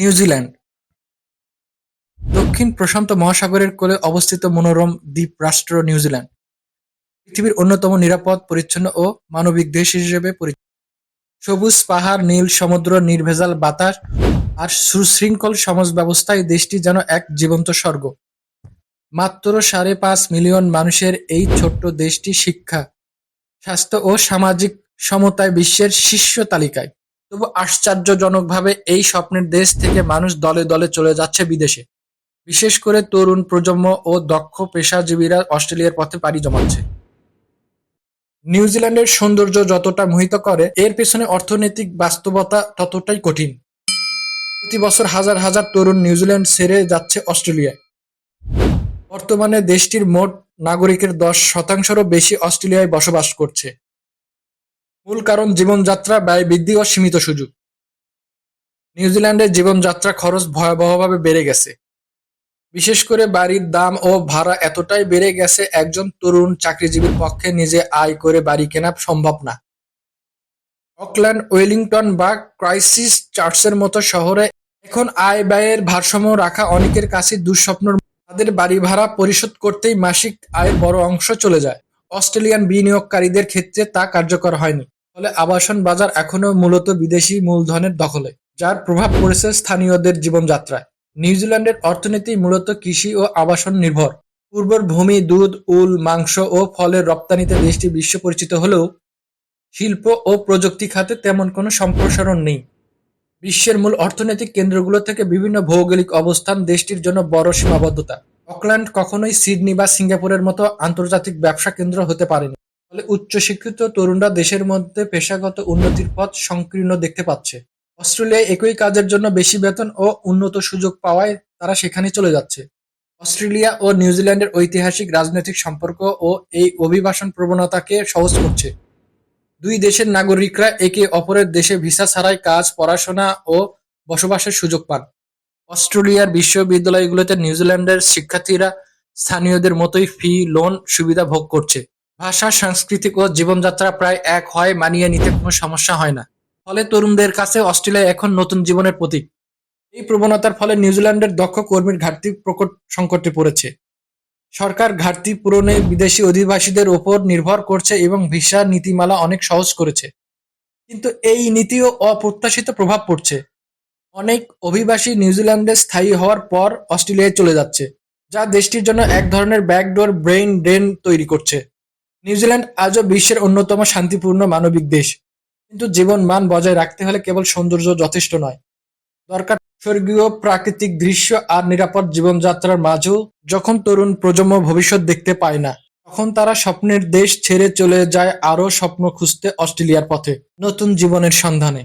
New Zealand. দক্ষিণ প্রশান্ত মহাসাগরের কোলে অবস্থিত মনোরম দ্বীপরাষ্ট্র নিউজিল্যান্ড। পৃথিবীর অন্যতম নিরাপদ, পরিচ্ছন্ন ও মানবিক দেশ হিসেবে পরিচিত সবুজ পাহাড়, নীল সমুদ্র, নির্ভেজাল বাতাস আর সুশৃঙ্খল সমাজ ব্যবস্থায় দেশটি যেন এক জীবন্ত স্বর্গ। মাত্র সাড়ে পাঁচ মিলিয়ন মানুষের এই ছোট্ট দেশটি শিক্ষা, স্বাস্থ্য ও সামাজিক সমতায় বিশ্বের শীর্ষ তালিকায়। তবু আশ্চর্যজনকভাবে এই স্বপ্নের দেশ থেকে মানুষ দলে দলে চলে যাচ্ছে বিদেশে। বিশেষ করে তরুণ প্রজন্ম ও দক্ষ পেশাজীবীরা অস্ট্রেলিয়ার পথে পাড়ি জমাচ্ছে। নিউজিল্যান্ডের সৌন্দর্য যতটা মোহিত করে, এর পেছনে অর্থনৈতিক বাস্তবতা ততটাই কঠিন। প্রতি বছর হাজার হাজার তরুণ নিউজিল্যান্ড ছেড়ে যাচ্ছে অস্ট্রেলিয়ায়। বর্তমানে দেশটির মোট নাগরিকের দশ শতাংশেরও বেশি অস্ট্রেলিয়ায় বসবাস করছে। মূল কারণ জীবনযাত্রা ব্যয় বৃদ্ধি ও সীমিত সুযোগ। নিউজিল্যান্ডের জীবনযাত্রা খরচ ভয়াবহভাবে বেড়ে গেছে। বিশেষ করে বাড়ির দাম ও ভাড়া এতটাই বেড়ে গেছে, একজন তরুণ চাকরিজীবীর পক্ষে নিজে আয় করে বাড়ি কেনা সম্ভব না। অকল্যান্ড, ওয়েলিংটন বা ক্রাইসিস চার্চের মতো শহরে এখন আয় ব্যয়ের ভারসাম্য রাখা অনেকের কাছে দুঃস্বপ্নর তাদের বাড়ি ভাড়া পরিশোধ করতেই মাসিক আয়ের বড় অংশ চলে যায়। অস্ট্রেলিয়ান বিনিয়োগকারীদের ক্ষেত্রে তা কার্যকর হয়নি। ফলে আবাসন বাজার এখনও মূলত বিদেশি মূলধনের দখলে, যার প্রভাব পড়েছে স্থানীয়দের জীবনযাত্রায়। নিউজিল্যান্ডের অর্থনীতি মূলত কৃষি ও আবাসন নির্ভর। পূর্বর ভূমি, দুধ, উল, মাংস ও ফলের রপ্তানিতে দেশটি বিশ্ব পরিচিত হলেও শিল্প ও প্রযুক্তি খাতে তেমন কোনো সম্প্রসারণ নেই। বিশ্বের মূল অর্থনৈতিক কেন্দ্রগুলো থেকে বিভিন্ন ভৌগোলিক অবস্থান দেশটির জন্য বড় সীমাবদ্ধতা। অকল্যান্ড কখনোই সিডনি বা সিঙ্গাপুরের মতো আন্তর্জাতিক ব্যবসা কেন্দ্র হতে পারেনি। ফলে উচ্চশিক্ষিত তরুণরা দেশের মধ্যে পেশাগত উন্নতির পথ সংকীর্ণ দেখতে পাচ্ছে। অস্ট্রেলিয়ায় একই কাজের জন্য বেশি বেতন ও উন্নত সুযোগ পাওয়ায় তারা সেখানে চলে যাচ্ছে। অস্ট্রেলিয়া ও নিউজিল্যান্ডের ঐতিহাসিক রাজনৈতিক সম্পর্ক ও এই অভিবাসন প্রবণতাকে সহজ করছে। দুই দেশের নাগরিকরা একে অপরের দেশে ভিসা ছাড়াই কাজ, পড়াশোনা ও বসবাসের সুযোগ পান। অস্ট্রেলিয়ার বিশ্ববিদ্যালয়গুলোতে নিউজিল্যান্ডের শিক্ষার্থীরা স্থানীয়দের মতোই ফি, লোন সুবিধা ভোগ করছে। ভাষা, সাংস্কৃতিক ও জীবনযাত্রা প্রায় এক হয়, মানিয়ে নিতে কোনো সমস্যা হয় না। ফলে তরুণদের কাছে অস্ট্রেলিয়া এখন নতুন জীবনের প্রতীক। এই প্রবণতার ফলে নিউজিল্যান্ডের দক্ষ কর্মীর ঘাটতি প্রকট সংকটে পড়েছে। সরকার ঘাটতি পূরণে বিদেশি অধিবাসীদের ওপর নির্ভর করছে এবং ভিসা নীতিমালা অনেক সহজ করেছে। কিন্তু এই নীতিও অপ্রত্যাশিত প্রভাব পড়ছে। অনেক অভিবাসী নিউজিল্যান্ডে স্থায়ী হওয়ার পর অস্ট্রেলিয়ায় চলে যাচ্ছে, যা দেশটির জন্য এক ধরনের ব্যাকডোর ব্রেইন ড্রেন তৈরি করছে। নিউজিল্যান্ড আজও বিশ্বের অন্যতম শান্তিপূর্ণ মানবিক দেশ। কিন্তু জীবন মান বজায় রাখতে হলে কেবল সৌন্দর্য যথেষ্ট নয়। দরকার স্বর্গীয় প্রাকৃতিক দৃশ্য আর নিরাপদ জীবনযাত্রার মাঝেও যখন তরুণ প্রজন্ম ভবিষ্যৎ দেখতে পায় না, তখন তারা স্বপ্নের দেশ ছেড়ে চলে যায় আরও স্বপ্ন খুঁজতে অস্ট্রেলিয়ার পথে। নতুন জীবনের সন্ধানে।